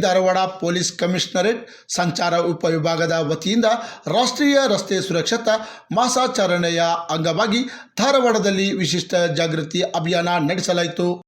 Dharwad police commissionerate, ಸಂಚಾರ ಉಪವಿಭಾಗದ ವತಿಯಿಂದ ರಾಷ್ಟ್ರೀಯ ರಸ್ತೆ ಸುರಕ್ಷತಾ ಮಾಸಾಚರಣೆಯ ಅಂಗವಾಗಿ ಧಾರವಾಡದಲ್ಲಿ ವಿಶಿಷ್ಟ ಜಾಗೃತಿ ಅಭಿಯಾನ ನಡೆಸಲಾಯಿತು.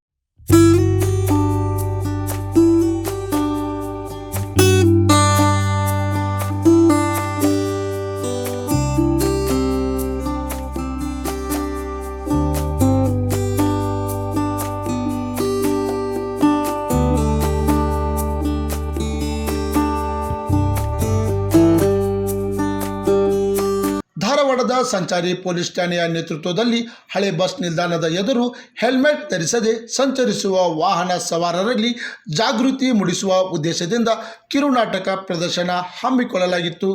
ಸಂಚಾರಿ ಪೊಲೀಸ್ ಠಾಣೆಯ ನೇತೃತ್ವದಲ್ಲಿ ಹಳೆ ಬಸ್ ನಿಲ್ದಾಣದ ಎದುರು ಹೆಲ್ಮೆಟ್ ಧರಿಸದೆ ಸಂಚರಿಸುವ ವಾಹನ ಸವಾರರಲ್ಲಿ ಜಾಗೃತಿ ಮೂಡಿಸುವ ಉದ್ದೇಶದಿಂದ ಕಿರುನಾಟಕ ಪ್ರದರ್ಶನ ಹಮ್ಮಿಕೊಳ್ಳಲಾಗಿತ್ತು.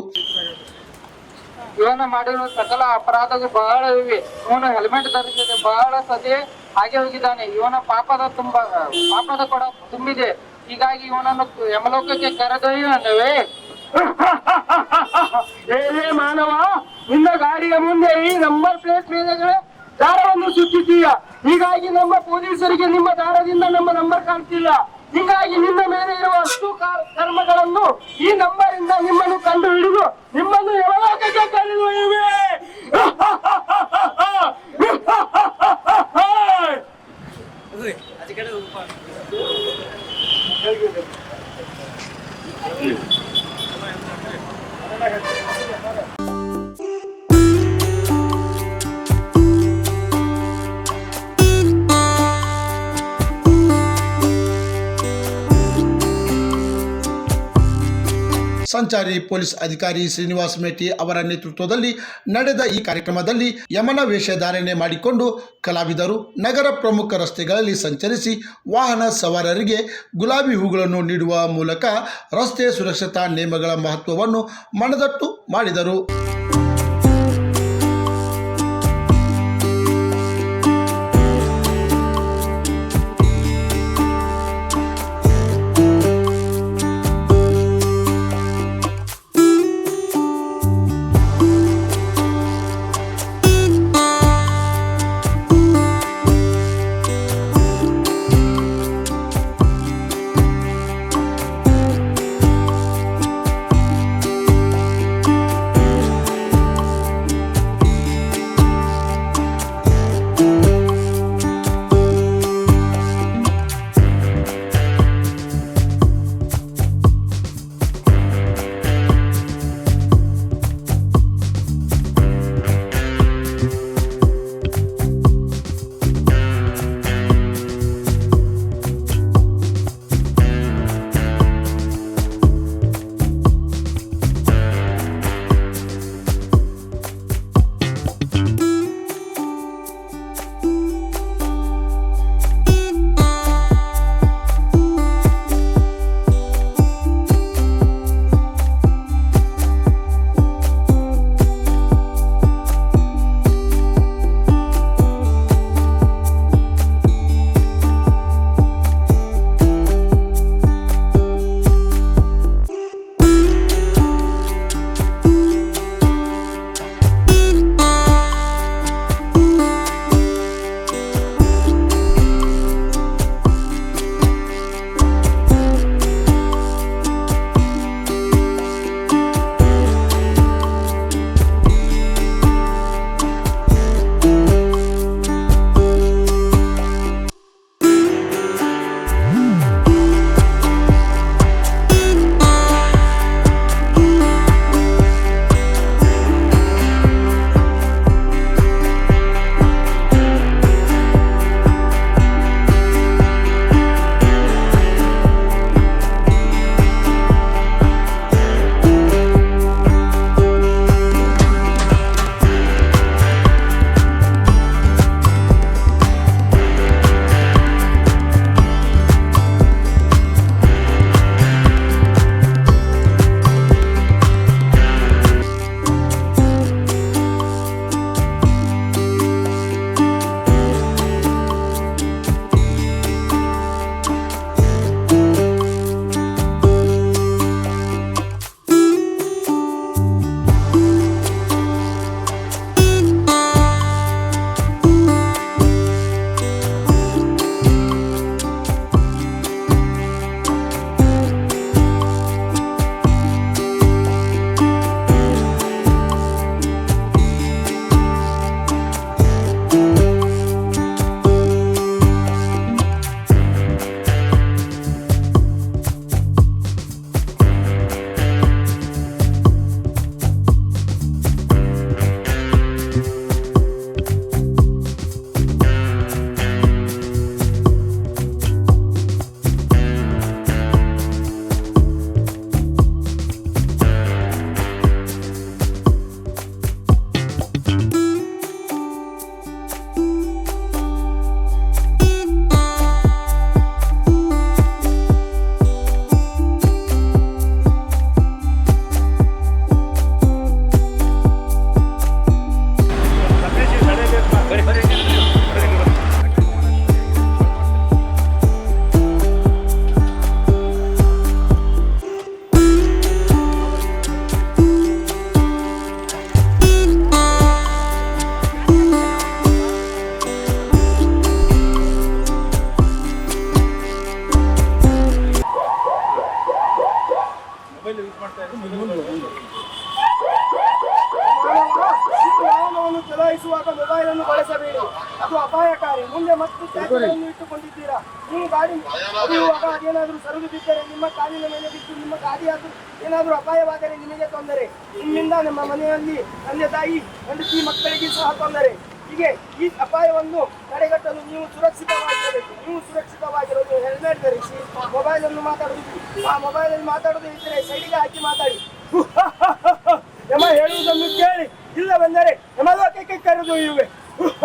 ಇವನ ಮಾಡಿರುವ ಸಕಲ ಅಪರಾಧಗಳು ಬಹಳ ಇವೆ. ಇವನು ಹೆಲ್ಮೆಟ್ ಧರಿಸಿದೆ ಬಹಳ ಸತಿ ಹಾಗೆ ಹೋಗಿದ್ದಾನೆ. ಇವನ ಪಾಪದ ತುಂಬ, ಪಾಪದ ಕೂಡ ತುಂಬಿದೆ. ಹೀಗಾಗಿ ಇವನನ್ನು ಯಮಲೋಕಕ್ಕೆ ಕರೆದೊಯ್ಯುವೇ ಏನೇ ಮಾನವ ನಿನ್ನ ಗಾಡಿಯ ಮುಂದೆ ಈ ನಂಬರ್ ಪ್ಲೇಟ್ ಮೇಲೆ ದಾರವನ್ನು ಸುತ್ತಿದ್ದೀಯ. ಹೀಗಾಗಿ ನಮ್ಮ ಪೊಲೀಸರಿಗೆ ನಿಮ್ಮ ದಾರದಿಂದ ನಮ್ಮ ನಂಬರ್ ಕಾಣ್ತಿಲ್ಲ. ಹೀಗಾಗಿ ನಿನ್ನ ಮೇಲೆ ಇರುವ ಅಷ್ಟು ಕರ್ಮಗಳನ್ನು ಈ ನಂಬರ್ ಇಂದ ನಿಮ್ಮನ್ನು ಕಂಡು ಹಿಡಿದು ನಿಮ್ಮನ್ನು ಯಮಲೋಕಕ್ಕೆ ಕರೆದೊಯ್ಯುವೆ 最高だよ。ಸಂಚಾರಿ ಪೊಲೀಸ್ ಅಧಿಕಾರಿ ಶ್ರೀನಿವಾಸ್ ಮೇಟಿ ಅವರ ನೇತೃತ್ವದಲ್ಲಿ ನಡೆದ ಈ ಕಾರ್ಯಕ್ರಮದಲ್ಲಿ ಯಮನ ವೇಷಧಾರಣೆ ಮಾಡಿಕೊಂಡು ಕಲಾವಿದರು ನಗರ ಪ್ರಮುಖ ರಸ್ತೆಗಳಲ್ಲಿ ಸಂಚರಿಸಿ ವಾಹನ ಸವಾರರಿಗೆ ಗುಲಾಬಿ ಹೂಗಳನ್ನು ನೀಡುವ ಮೂಲಕ ರಸ್ತೆ ಸುರಕ್ಷತಾ ನಿಯಮಗಳ ಮಹತ್ವವನ್ನು ಮನದಟ್ಟು ಮಾಡಿದರು. ವಾಹನವನ್ನು ಚಲಾಯಿಸುವಾಗ ಮೊಬೈಲ್ ಅನ್ನು ಬಳಸಬೇಡಿ. ಅದು ಅಪಾಯಕಾರಿ. ಮುಂದೆ ಮತ್ತು ಇಟ್ಟುಕೊಂಡಿದ್ದೀರಾ? ನೀವು ಗಾಡಿ ಹೊಡೆಯುವಾಗ ಅದೇನಾದರೂ ಬಿದ್ದರೆ ನಿಮ್ಮ ಕಾಲಿನ ಮೇಲೆ ಬಿದ್ದು ನಿಮ್ಮ ಗಾಡಿಯಾದರೂ ಏನಾದರೂ ಅಪಾಯವಾದರೆ ನಿಮಗೆ ತೊಂದರೆ. ನಿಮ್ಮಿಂದ ನಮ್ಮ ಮನೆಯಲ್ಲಿ ತಂದೆ ತಾಯಿ ಹೆಂಡತಿ ಮಕ್ಕಳಿಗೆ ಸಹ ತೊಂದರೆ. ಹೀಗೆ ಈ ಅಪಾಯವನ್ನು ತಡೆಗಟ್ಟಲು ನೀವು ಸುರಕ್ಷಿತವಾಗಿ ಸುರಕ್ಷಿತವಾಗಿರಬೇಕು ನೀವು ಸುರಕ್ಷಿತವಾಗಿರೋದು ಹೆಲ್ಮೆಟ್ ಧರಿಸಿ ಮೊಬೈಲ್ ಅನ್ನು ಮಾತಾಡೋದು ಆ ಮೊಬೈಲ್ ಅಲ್ಲಿ ಮಾತಾಡೋದು ಇದ್ರೆ ಸೈಡಿಗೆ ಹಾಕಿ ಮಾತಾಡಿ. ಯಮ ಹೇಳುವುದನ್ನು ಕೇಳಿ. ಇಲ್ಲವೆಂದರೆ ಕರೆದು ಇವೆ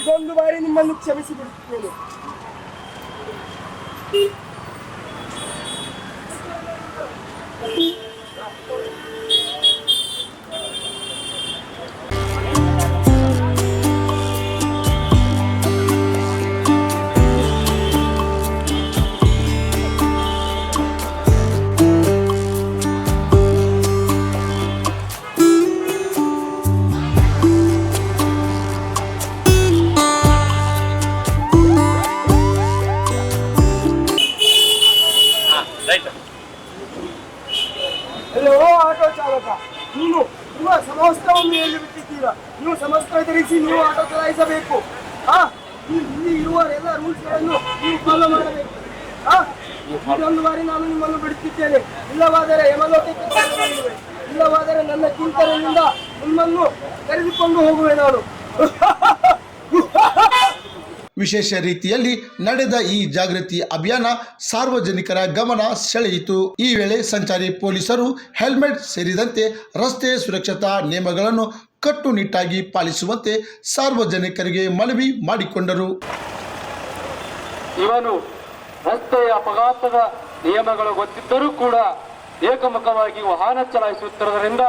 ಇದೊಂದು ಬಾರಿ ನಿಮ್ಮನ್ನು ಕ್ಷಮಿಸಿ ಬಿಡುತ್ತೇನೆ ಹಲೋ ನೀವು ಸಮಸ್ತ ಧರಿಸಿ ನೀವು ಆಟೋ ಚಲಾಯಿಸಬೇಕು. ಹಾ ಇಲ್ಲಿ ಇರುವ ಎಲ್ಲ ರೂಲ್ಸ್ಗಳನ್ನು ನೀವು ಫಾಲೋ ಮಾಡಬೇಕು. ಹಾ ಇದೊಂದು ಬಾರಿ ನಾನು ನಿಮ್ಮನ್ನು ಬಿಡುತ್ತಿದ್ದೇನೆ. ಇಲ್ಲವಾದರೆ ಯಮಲೋಕಕ್ಕೆ. ಇಲ್ಲವಾದರೆ ನನ್ನ ಚಿಂತನೆಯಿಂದ ನಿಮ್ಮನ್ನು ಕರೆದುಕೊಂಡು ಹೋಗುವೆ ನಾನು. ವಿಶೇಷ ರೀತಿಯಲ್ಲಿ ನಡೆದ ಈ ಜಾಗೃತಿ ಅಭಿಯಾನ ಸಾರ್ವಜನಿಕರ ಗಮನ ಸೆಳೆಯಿತು. ಈ ವೇಳೆ ಸಂಚಾರಿ ಪೊಲೀಸರು ಹೆಲ್ಮೆಟ್ ಸೇರಿದಂತೆ ರಸ್ತೆ ಸುರಕ್ಷತಾ ನಿಯಮಗಳನ್ನು ಕಟ್ಟುನಿಟ್ಟಾಗಿ ಪಾಲಿಸುವಂತೆ ಸಾರ್ವಜನಿಕರಿಗೆ ಮನವಿ ಮಾಡಿಕೊಂಡರು. ಇವನು ರಸ್ತೆಯ ಅಪಘಾತದ ನಿಯಮಗಳು ಗೊತ್ತಿದ್ದರೂ ಕೂಡ ಏಕಮುಖವಾಗಿ ವಾಹನ ಚಲಾಯಿಸುತ್ತಿರುವುದರಿಂದ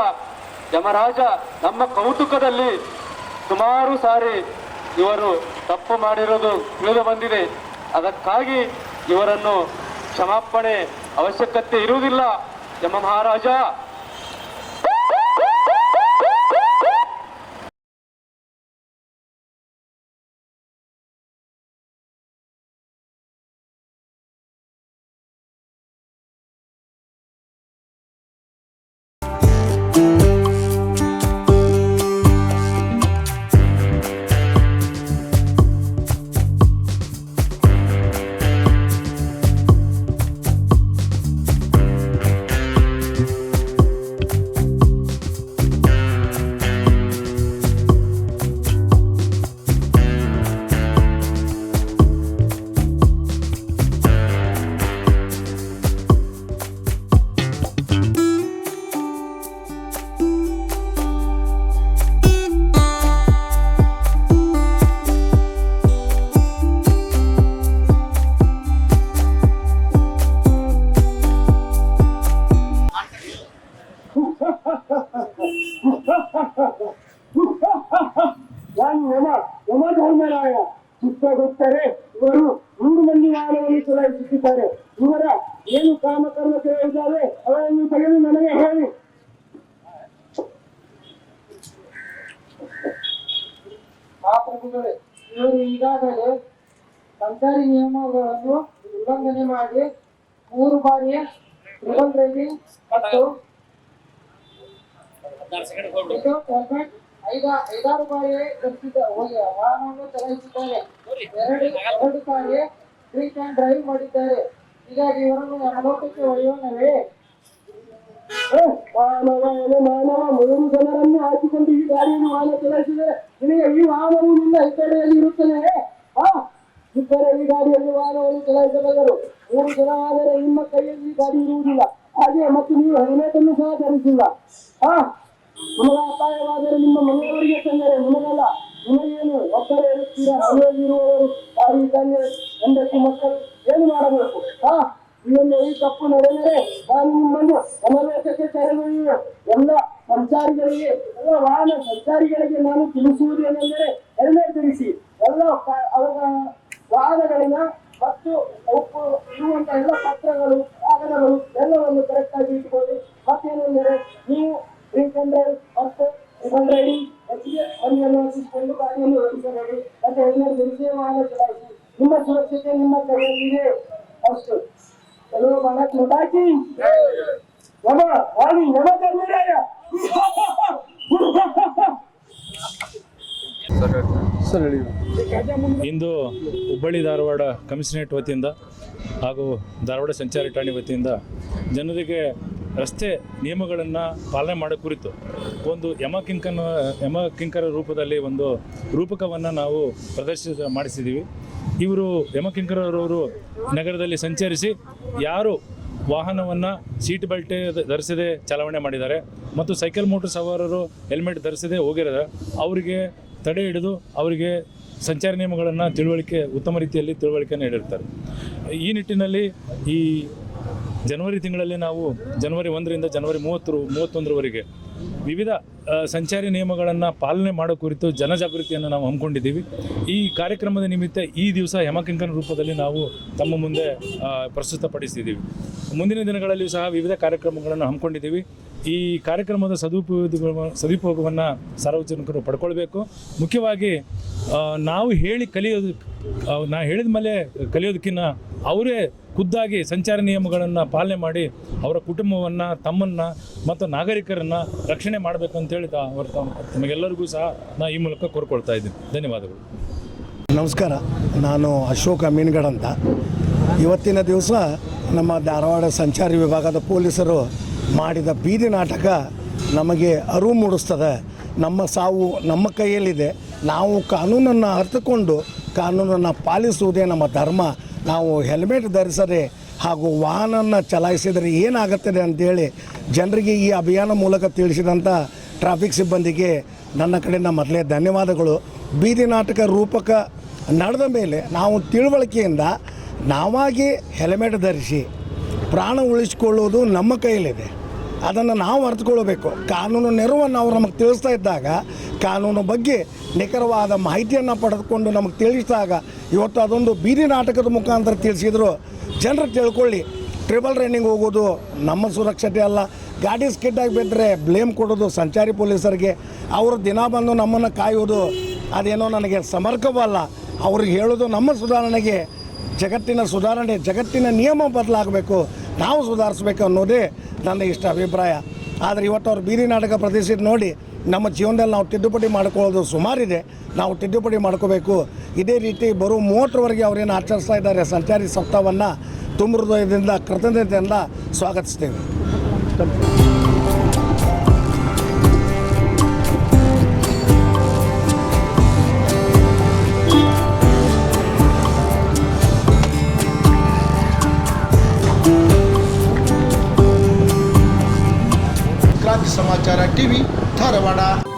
ಯಮರಾಜ ನಮ್ಮ ಕೌತುಕದಲ್ಲಿ ಸುಮಾರು ಸಾರಿ ಇವರು ತಪ್ಪು ಮಾಡಿರೋದು ತಿಳಿದು ಬಂದಿದೆ. ಅದಕ್ಕಾಗಿ ಇವರನ್ನು ಕ್ಷಮಾಪಣೆ ಅವಶ್ಯಕತೆ ಇರುವುದಿಲ್ಲ. ಯಮ ಮಹಾರಾಜ! ಇವರು ಈಗಾಗಲೇ ಸಂಚಾರಿ ನಿಯಮಗಳನ್ನು ಉಲ್ಲಂಘನೆ ಮಾಡಿ ಮೂರು ಬಾರಿ ಟ್ರಿಬಲ್ ಮತ್ತು ಐದ, ಐದಾರು ಬಾರಿ ವಾಹನವನ್ನು ಚಲಾಯಿಸಿದ್ದಾರೆ. ಎರಡು ಎರಡು ಬಾರಿ ಡ್ರಿಂಕ್ ಅಂಡ್ ಡ್ರೈವ್ ಮಾಡಿದ್ದಾರೆ. ಹೀಗಾಗಿ ಇವರನ್ನು ಅನಲೋಕಕ್ಕೆ ಒಯ್ಯೋಣವೇ ಮಾನವ ಮಾನವ ಮೂರು ಜನರನ್ನು ಹಾಕಿಕೊಂಡು ಈ ಗಾಡಿಯನ್ನು ವಾಹನ ಚಲಾಯಿಸಿದರೆ ನಿನಗೆ ಈ ವಾಹನವು ನಿನ್ನ ಹೆಸರೆಯಲ್ಲಿ ಇರುತ್ತದೆ ಹಾ ಇದ್ದರೆ ಈ ಗಾಡಿಯಲ್ಲಿ ವಾಹನವನ್ನು ಚಲಾಯಿಸಬಲ್ಲರು. ಮೂರು ಜನ ಆದರೆ ನಿಮ್ಮ ಕೈಯಲ್ಲಿ ಗಾಡಿ ಇರುವುದಿಲ್ಲ. ಹಾಗೆ ಮತ್ತು ನೀವು ಹೆಲ್ಮೆಟ್ ಸಹ ಧರಿಸಿಲ್ಲ. ಆ, ನಿಮಗ ಅಪಾಯವಾದರೆ ನಿಮ್ಮ ಮನೆಯವರಿಗೆ ತಂದರೆ ನಿಮಗಲ್ಲ. ನಿಮಗೇನು ಒಬ್ಬರೇ ಇರುತ್ತೀರಾ? ಮನೆಯಲ್ಲಿರುವವರು ತಾಯಿ ತಂದೆ ಹೆಂಡತಿ ಮಕ್ಕಳು ಏನು ಮಾಡಬೇಕು? ಹಾ ಇದನ್ನು ಈ ತಪ್ಪು ನಡೆದರೆ ನಾನು ನಿಮ್ಮನ್ನು ಸಮಾವೇಶಕ್ಕೆ ಕರೆದೊಯ್ಯುವೆ ಎಲ್ಲ ಸಂಚಾರಿಗಳಿಗೆ ಎಲ್ಲ ವಾಹನ ಸಂಚಾರಿಗಳಿಗೆ ನಾನು ತಿಳಿಸುವುದೇನೆಂದರೆ ಹೆಲ್ಮೆಟ್ ತಿಳಿಸಿ ಎಲ್ಲ ಅವರ ವಾಹನಗಳನ್ನ ಮತ್ತು ಒಪ್ಪು ಇರುವಂತಹ ಎಲ್ಲ ಪತ್ರಗಳು ಕಾಗದಗಳು ಎಲ್ಲವನ್ನು ಕರೆಕ್ಟ್ ಆಗಿ ಇಟ್ಕೊಳ್ಳಿ ಮತ್ತೇನೆಂದರೆ ನೀವು ಡ್ರಿಂಕ್ ಅಂಡ್ ಡ್ರೈವ್ ಮತ್ತು ರೈಡಿಂಗ್ ಹೆಚ್ಚಿಗೆ ಮನೆಯನ್ನು ಗಾಡಿಯನ್ನು ಓಡಿಸಬೇಡಿ. ಮತ್ತೆ ಹೆಲ್ಮೆಟ್ ಧರಿಸಿ ವಾಹನ ಚಲಾಯಿಸಿ. ನಿಮ್ಮ ಸುರಕ್ಷತೆ ನಿಮ್ಮ ಕೈಯಲ್ಲಿದೆ. ಅಷ್ಟು. ಕೆಲವು ಮಾಡಕ್ಕೆ ಮುಟಾಕಿ ಯಮ ವಾಣಿ ನಮ ಧರ್ಮರಾಯ ಇಂದು ಹುಬ್ಬಳ್ಳಿ ಧಾರವಾಡ ಕಮಿಷನರೇಟ್ ವತಿಯಿಂದ ಹಾಗೂ ಧಾರವಾಡ ಸಂಚಾರಿ ಠಾಣೆ ವತಿಯಿಂದ ಜನರಿಗೆ ರಸ್ತೆ ನಿಯಮಗಳನ್ನು ಪಾಲನೆ ಮಾಡೋ ಕುರಿತು ಒಂದು ಯಮ ಯಮಕಿಂಕರ ರೂಪದಲ್ಲಿ ಒಂದು ರೂಪಕವನ್ನು ನಾವು ಪ್ರದರ್ಶಿಸ, ಮಾಡಿಸಿದ್ದೀವಿ. ಇವರು ಯಮಕಿಂಕರವರು ನಗರದಲ್ಲಿ ಸಂಚರಿಸಿ ಯಾರು ವಾಹನವನ್ನು ಸೀಟ್ ಬೆಲ್ಟ್ ಧರಿಸದೆ ಚಲಾವಣೆ ಮಾಡಿದ್ದಾರೆ ಮತ್ತು ಸೈಕಲ್ ಮೋಟರ್ ಸವಾರರು ಹೆಲ್ಮೆಟ್ ಧರಿಸದೆ ಹೋಗಿದ್ದಾರೆ ಅವರಿಗೆ ತಡೆ ಹಿಡಿದು ಅವರಿಗೆ ಸಂಚಾರ ನಿಯಮಗಳನ್ನು ತಿಳುವಳಿಕೆ, ಉತ್ತಮ ರೀತಿಯಲ್ಲಿ ತಿಳುವಳಿಕೆಯನ್ನು ನೀಡಿರ್ತಾರೆ. ಈ ನಿಟ್ಟಿನಲ್ಲಿ ಈ ಜನವರಿ ತಿಂಗಳಲ್ಲಿ ನಾವು ಜನವರಿ ಒಂದರಿಂದ ಜನವರಿ ಮೂವತ್ತರ ಮೂವತ್ತೊಂದರವರೆಗೆ ವಿವಿಧ ಸಂಚಾರಿ ನಿಯಮಗಳನ್ನು ಪಾಲನೆ ಮಾಡೋ ಕುರಿತು ಜನಜಾಗೃತಿಯನ್ನು ನಾವು ಹಮ್ಮಿಕೊಂಡಿದ್ದೀವಿ. ಈ ಕಾರ್ಯಕ್ರಮದ ನಿಮಿತ್ತ ಈ ದಿವಸ ಯಮಕಿಂಕನ ರೂಪದಲ್ಲಿ ನಾವು ತಮ್ಮ ಮುಂದೆ ಪ್ರಸ್ತುತಪಡಿಸಿದ್ದೀವಿ. ಮುಂದಿನ ದಿನಗಳಲ್ಲಿಯೂ ಸಹ ವಿವಿಧ ಕಾರ್ಯಕ್ರಮಗಳನ್ನು ಹಮ್ಮಿಕೊಂಡಿದ್ದೀವಿ. ಈ ಕಾರ್ಯಕ್ರಮದ ಸದುಪಯೋಗ ಸದುಪಯೋಗವನ್ನು ಸಾರ್ವಜನಿಕರು ಪಡ್ಕೊಳ್ಬೇಕು. ಮುಖ್ಯವಾಗಿ ನಾವು ಹೇಳಿ ಕಲಿಯೋದು ನಾ ಹೇಳಿದ ಮೇಲೆ ಕಲಿಯೋದಕ್ಕಿಂತ ಅವರೇ ಖುದ್ದಾಗಿ ಸಂಚಾರ ನಿಯಮಗಳನ್ನು ಪಾಲನೆ ಮಾಡಿ ಅವರ ಕುಟುಂಬವನ್ನು, ತಮ್ಮನ್ನು ಮತ್ತು ನಾಗರಿಕರನ್ನು ರಕ್ಷಣೆ ಮಾಡಬೇಕು ಅಂತೇಳಿ ತಾ- ತಮ್ಮ ತಮಗೆಲ್ಲರಿಗೂ ಸಹ ನಾ ಈ ಮೂಲಕ ಕೋರ್ಕೊಳ್ತಾ ಇದ್ದೀನಿ. ಧನ್ಯವಾದಗಳು. ನಮಸ್ಕಾರ. ನಾನು ಅಶೋಕ ಮೀನ್ಗಡ್ ಅಂತ. ಇವತ್ತಿನ ದಿವಸ ನಮ್ಮ ಧಾರವಾಡ ಸಂಚಾರಿ ವಿಭಾಗದ ಪೊಲೀಸರು ಮಾಡಿದ ಬೀದಿ ನಾಟಕ ನಮಗೆ ಅರಿವು ಮೂಡಿಸ್ತದೆ. ನಮ್ಮ ಸಾವು ನಮ್ಮ ಕೈಯಲ್ಲಿದೆ. ನಾವು ಕಾನೂನನ್ನು ಅರ್ಥಕೊಂಡು ಕಾನೂನನ್ನು ಪಾಲಿಸುವುದೇ ನಮ್ಮ ಧರ್ಮ. ನಾವು ಹೆಲ್ಮೆಟ್ ಧರಿಸದೆ ಹಾಗೂ ವಾಹನವನ್ನು ಚಲಾಯಿಸಿದರೆ ಏನಾಗುತ್ತದೆ ಅಂತೇಳಿ ಜನರಿಗೆ ಈ ಅಭಿಯಾನ ಮೂಲಕ ತಿಳಿಸಿದಂಥ ಟ್ರಾಫಿಕ್ ಸಿಬ್ಬಂದಿಗೆ ನನ್ನ ಕಡೆಯಿಂದ ಮೊದಲೇ ಧನ್ಯವಾದಗಳು. ಬೀದಿ ನಾಟಕ ರೂಪಕ ನಡೆದ ಮೇಲೆ ನಾವು ತಿಳುವಳಿಕೆಯಿಂದ ನಾವಾಗಿ ಹೆಲ್ಮೆಟ್ ಧರಿಸಿ ಪ್ರಾಣ ಉಳಿಸಿಕೊಳ್ಳುವುದು ನಮ್ಮ ಕೈಯಲ್ಲಿದೆ. ಅದನ್ನು ನಾವು ಅರ್ಥಕೊಳ್ಬೇಕು ಕಾನೂನು ನೆರವನ್ನು ಅವರು ನಮಗೆ ತಿಳಿಸ್ತಾ ಇದ್ದಾಗ, ಕಾನೂನು ಬಗ್ಗೆ ನಿಖರವಾದ ಮಾಹಿತಿಯನ್ನು ಪಡೆದುಕೊಂಡು ನಮಗೆ ತಿಳಿಸಿದಾಗ, ಇವತ್ತು ಅದೊಂದು ಬೀದಿ ನಾಟಕದ ಮುಖಾಂತರ ತಿಳಿಸಿದ್ರು. ಜನರು ತಿಳ್ಕೊಳ್ಳಿ ಟ್ರಿಬಲ್ ರೈನಿಂಗ್ ಹೋಗೋದು ನಮ್ಮ ಸುರಕ್ಷತೆ ಅಲ್ಲ. ಗಾಡಿ ಸ್ಕಿಡ್ಡಾಗಿ ಬಿದ್ದರೆ ಬ್ಲೇಮ್ ಕೊಡೋದು ಸಂಚಾರಿ ಪೊಲೀಸರಿಗೆ. ಅವರು ದಿನ ಬಂದು ನಮ್ಮನ್ನು ಕಾಯೋದು, ಅದೇನೋ ನನಗೆ ಸಮರ್ಕವಲ್ಲ. ಅವ್ರಿಗೆ ಹೇಳೋದು ನಮ್ಮ ಸುಧಾರಣೆಗೆ, ಜಗತ್ತಿನ ಸುಧಾರಣೆ, ಜಗತ್ತಿನ ನಿಯಮ ಬದಲಾಗಬೇಕು. ನಾವು ಸುಧಾರಿಸ್ಬೇಕು ಅನ್ನೋದೇ ನನ್ನ ಇಷ್ಟ ಅಭಿಪ್ರಾಯ. ಆದರೆ ಇವತ್ತು ಅವ್ರು ಬೀದಿ ನಾಟಕ ಪ್ರದರ್ಶಿಸಿ ನೋಡಿ ನಮ್ಮ ಜೀವನದಲ್ಲಿ ನಾವು ತಿದ್ದುಪಡಿ ಮಾಡ್ಕೊಳ್ಳೋದು ಸುಮಾರಿದೆ. ನಾವು ತಿದ್ದುಪಡಿ ಮಾಡ್ಕೋಬೇಕು. ಇದೇ ರೀತಿ ಬರುವ ಮೂವತ್ತರವರೆಗೆ ಅವರೇನು ಆಚರಿಸ್ತಾ ಇದ್ದಾರೆ ಸಂಚಾರಿ ಸಪ್ತಾಹವನ್ನು ತುಂಬ ಹೃದಯದಿಂದ ಕೃತಜ್ಞತೆಯಿಂದ ಸ್ವಾಗತಿಸ್ತೇವೆ. ಸಮಾಚಾರ ಟಿವಿ ಧಾರವಾಡ.